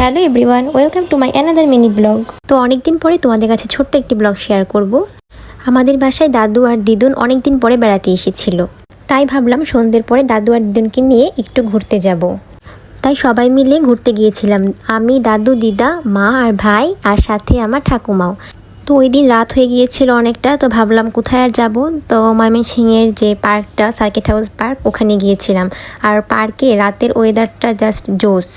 Hello everyone, welcome to my another mini blog. তো অনেকদিন পরে তোমাদের কাছে ছোট্ট একটি ব্লগ শেয়ার করব। আমাদের বাসায় দাদু আর দিদুন অনেক দিন পরে বেড়াতে এসেছিল। তাই ভাবলাম সন্ধ্যের পরে দাদু আর দিদুনকে নিয়ে একটু ঘুরতে যাব। তাই সবাই মিলে ঘুরতে গিয়েছিলাম। আমি, দাদু, দিদা, মা আর ভাই আর সাথে আমার ঠাকুমাও। তো ওই দিন রাত হয়ে গিয়েছিল অনেকটা, তো ভাবলাম কোথায় আর যাব? তো ময়মনসিংহের যে পার্কটা, সার্কিট হাউস পার্ক, ওখানে গিয়েছিলাম। আর পার্কে রাতের ওয়েদারটা জাস্ট জোস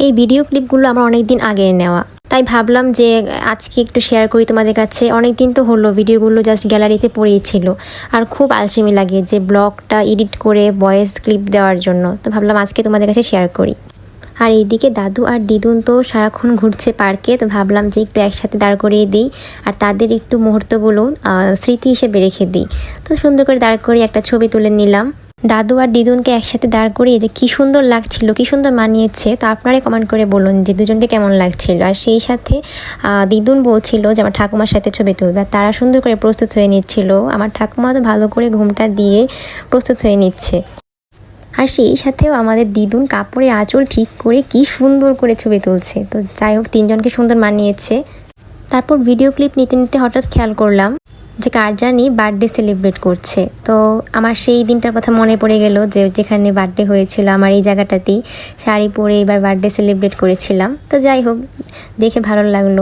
এই ভিডিও ক্লিপগুলো আমার অনেক দিন আগে নেওয়া। তাই ভাবলাম যে আজকে একটু শেয়ার করি তোমাদের কাছে। অনেক দিন তো হলো ভিডিওগুলো জাস্ট গ্যালারিতে পড়িয়েছিল আর খুব আলসেমি লাগে যে ব্লগটা এডিট করে ভয়েস ক্লিপ দেওয়ার জন্য। তো ভাবলাম আজকে তোমাদের কাছে শেয়ার করি। আর এইদিকে দাদু আর দিদুন তো সারাক্ষণ ঘুরছে পার্কে তো ভাবলাম যে একটু একসাথে দাঁড় করিয়ে দিই। আর তাদের একটু মুহূর্তগুলো স্মৃতি হিসেবে রেখে দিই। তো সুন্দর করে দাঁড় করিয়ে একটা ছবি তুলে নিলাম। দাদু আর দিদুনকে একসাথে দাঁড় করিয়ে যে কি সুন্দর লাগছিল, কি সুন্দর মানিয়েছে, তো আপনারাই কমেন্ট করে বলুন যে দুজনকে কেমন লাগছিল। আর সেই সাথে দিদুন বলছিল যে আমার ঠাকুমার সাথে ছবি তুলবে, আর তারা সুন্দর করে প্রস্তুত হয়ে নিচ্ছিল। আমার ঠাকুমা তো ভালো করে ঘুমটা দিয়ে প্রস্তুত হয়ে নিচ্ছে। আর সেই সাথেও আমাদের দিদুন কাপড়ের আঁচল ঠিক করে কি সুন্দর করে ছবি তুলছে। তো যাই হোক, তিনজনকে সুন্দর মানিয়েছে। তারপর ভিডিও ক্লিপ নিতে নিতে হঠাৎ খেয়াল করলাম যে কার জানি বার্থডে সেলিব্রেট করছে। তো আমার সেই দিনটার কথা মনে পড়ে গেল যে যেখানে বার্থডে হয়েছিল আমার এই জায়গাটাতেই শাড়ি পরে এবার বার্থডে সেলিব্রেট করেছিলাম। তো যাই হোক, দেখে ভালো লাগল।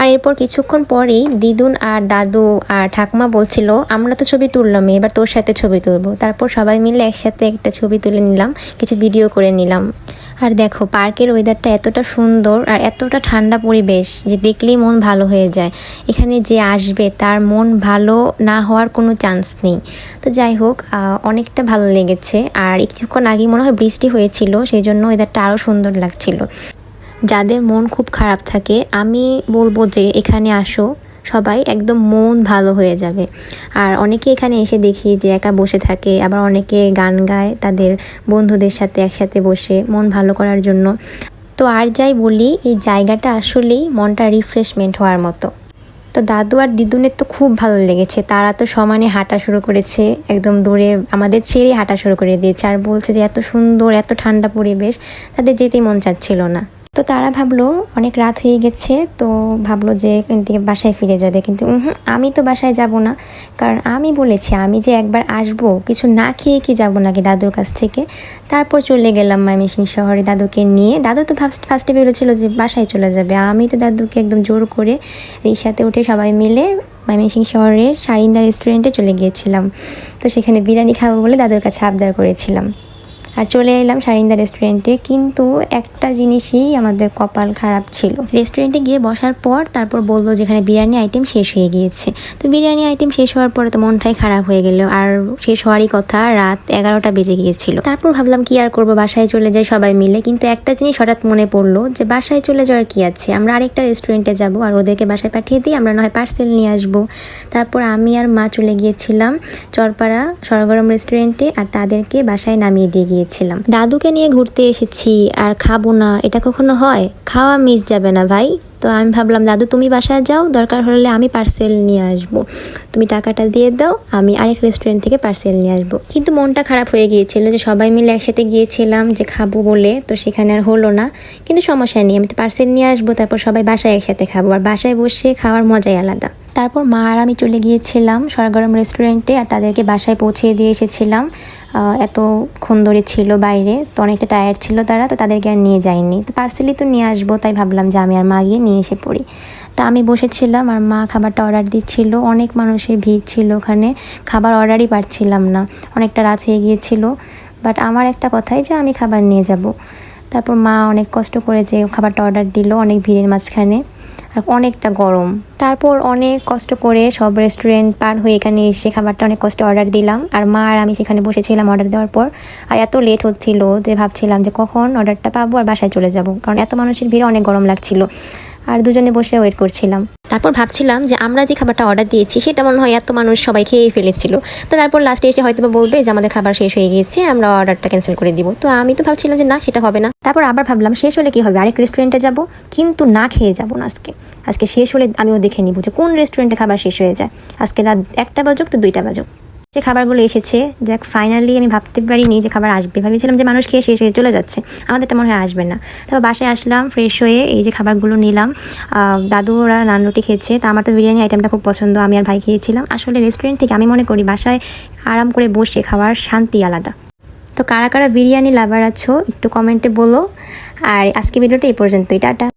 আর এরপর কিছুক্ষণ পরেই দিদুন আর দাদু আর ঠাকুমা বলছিল, আমরা তো ছবি তুললাম, এবার তোর সাথে ছবি তুলবো। তারপর সবাই মিলে একসাথে একটা ছবি তুলে নিলাম, কিছু ভিডিও করে নিলাম। আর দেখো, পার্কের ওয়েদারটা এতটা সুন্দর আর এতটা ঠান্ডা পরিবেশ যে দেখলেই মন ভালো হয়ে যায়। এখানে যে আসবে তার মন ভালো না হওয়ার কোনো চান্স নেই। তো যাই হোক অনেকটা ভালো লেগেছে আর কিছুক্ষণ আগে মনে হয় বৃষ্টি হয়েছিল, সেই জন্য ওয়েদারটা আরও সুন্দর লাগছিল। যাদের মন খুব খারাপ থাকে, আমি বলব যে এখানে আসো। সবাই একদম মন ভালো হয়ে যাবে। আর অনেকে এখানে এসে দেখি যে একা বসে থাকে, আবার অনেকে গান গায় তাদের বন্ধুদের সাথে একসাথে বসে মন ভালো করার জন্য। তো আর যাই বলি, এই জায়গাটা আসলেই মনটা রিফ্রেশমেন্ট হওয়ার মতো। তো দাদু আর দিদুনের তো খুব ভালো লেগেছে, তারা তো সমানে হাঁটা শুরু করেছে, একদম দূরে আমাদের ছেড়ে হাঁটা শুরু করে দিয়েছে। আর বলছে যে এত সুন্দর, এত ঠান্ডা পরিবেশ, তাদের যেতেই মন চাচ্ছিল না। তো তারা ভাবলো, অনেক রাত হয়ে গেছে, তো ভাবলো যে এখান থেকে বাসায় ফিরে যাবে। কিন্তু আমি তো বাসায় যাব না। কারণ আমি বলেছি, আমি যে একবার আসব, কিছু না খেয়ে কি যাব নাকি দাদুর কাছ থেকে? তারপর চলে গেলাম ময়মনসিং শহরে দাদুকে নিয়ে। দাদু তো ফার্স্ট ফার্স্টে ভেবেছিল যে বাসায় চলে যাবে। আমি তো দাদুকে একদম জোর করে রিক্সাতে উঠে সবাই মিলে ময়মনসিং শহরের সারিন্দা রেস্টুরেন্টে চলে গিয়েছিলাম। তো সেখানে বিরিয়ানি খাব বলে দাদুর কাছে আবদার করেছিলাম। আর চলে এলাম সারিন্দা রেস্টুরেন্টে কিন্তু একটা জিনিসই আমাদের কপাল খারাপ ছিল। রেস্টুরেন্টে গিয়ে বসার পর তারপর বলল যেখানে বিরিয়ানি আইটেম শেষ হয়ে গিয়েছে। তো বিরিয়ানি আইটেম শেষ হওয়ার পরে তো মনটাই খারাপ হয়ে গেল। আর শেষ হওয়ারই কথা, রাত এগারোটা বেজে গিয়েছিল। তারপর ভাবলাম কি আর করব, বাসায় চলে যাই সবাই মিলে। কিন্তু একটা জিনিস হঠাৎ মনে পড়ল যে বাসায় চলে যাওয়ার কি আছে? আমরা আরেকটা রেস্টুরেন্টে যাব আর ওদেরকে বাসায় পাঠিয়ে দিই, আমরা নয় পার্সেল নিয়ে আসব। তারপর আমি আর মা চলে গিয়েছিলাম চরপাড়া সরগরম রেস্টুরেন্টে আর তাদেরকে বাসায় নামিয়ে দিয়ে গিয়েছিলাম। দাদুকে নিয়ে ঘুরতে এসেছি, আর খাব না, এটা কখনো হয়? খাওয়া মিস যাবে না ভাই। তো আমি ভাবলাম, দাদু, তুমি বাসায় যাও, দরকার হলে আমি পার্সেল নিয়ে আসব। তুমি টাকাটা দিয়ে দাও, আমি আরেক রেস্টুরেন্ট থেকে পার্সেল নিয়ে আসব। কিন্তু মনটা খারাপ হয়ে গিয়েছিল যে সবাই মিলে একসাথে গিয়েছিলাম যে খাব বলে, তো সেখানে আর হলো না। কিন্তু সমস্যা নেই, আমি তো পার্সেল নিয়ে আসব, তারপর সবাই বাসায় একসাথে খাব। আর বাসায় বসে খাওয়ার মজাই আলাদা। তারপর মা আর আমি চলে গিয়েছিলাম সরগরম রেস্টুরেন্টে আর তাদেরকে বাসায় পৌঁছে দিয়ে এসেছিলাম। এতক্ষণ ধরে ছিল বাইরে, তো অনেকটা টায়ার্ড ছিল তারা, তো তাদেরকে আর নিয়ে যায়নি তো পার্সেলই তো নিয়ে আসব, তাই ভাবলাম যে আমি আর মা গিয়ে নিয়ে এসে পড়ি। তা আমি বসেছিলাম আর মা খাবারটা অর্ডার দিচ্ছিল। অনেক মানুষের ভিড় ছিল ওখানে, খাবার অর্ডারই পারছিলাম না। অনেকটা রাত হয়ে গিয়েছিল। বাট আমার একটা কথাই যে আমি খাবার নিয়ে যাব। তারপর মা অনেক কষ্ট করে যে খাবারটা অর্ডার দিল, অনেক ভিড়ের মাঝখানে। অনেকটা গরম। তারপর অনেক কষ্ট করে সব রেস্টুরেন্ট পার হয়ে এখানে এসে খাবারটা অনেক কষ্ট অর্ডার দিলাম। আর মা আর আমি সেখানে বসেছিলাম অর্ডার দেওয়ার পর। আর এত লেট হচ্ছিল যে ভাবছিলাম যে কখন অর্ডারটা পাবো আর বাসায় চলে যাব। কারণ এত মানুষের ভিড়ে অনেক গরম লাগছিল। আর দুজনে বসে ওয়েট করছিলাম। তারপর ভাবছিলাম যে আমরা যে খাবারটা অর্ডার দিয়েছি, সেটা মনে হয় এত মানুষ সবাই খেয়ে ফেলেছিল। তো তারপর লাস্টে এসে হয়তো বলবে যে আমাদের খাবার শেষ হয়ে গিয়েছে আমরা অর্ডারটা ক্যান্সেল করে দিব। তো আমি তো ভাবছিলাম যে না, সেটা হবে না। তারপর আবার ভাবলাম, শেষ হলে কি হবে? আরেক রেস্টুরেন্টে যাব, কিন্তু না খেয়ে যাব না আজকে। আজকে শেষ হলে আমিও দেখে নিব যে কোন রেস্টুরেন্টে খাবার শেষ হয়ে যায়। আজকে রাত একটা বাজুক তো দুইটা বাজুক। যে খাবারগুলো এসেছে, যাক ফাইনালি আমি ভাবতে পারিনি যে খাবার আসবে। ভেবেছিলাম যে মানুষ খেয়ে শেষ হয়ে চলে যাচ্ছে। আমাদেরটা মনে হয় আসবে না। তারপর বাসায় আসলাম ফ্রেশ হয়ে এই যে খাবারগুলো নিলাম। দাদু ওরা নান রুটি খেয়েছে। তা আমার তো বিরিয়ানি আইটেমটা খুব পছন্দ, আমি আর ভাই খেয়েছিলাম। আসলে রেস্টুরেন্ট থেকে আমি মনে করি বাসায় আরাম করে বসে খাওয়ার শান্তি আলাদা। তো কারা কারা বিরিয়ানি লাভার আছো, একটু কমেন্টে বলো। আর আজকে ভিডিওটা এই পর্যন্তই, টাটা।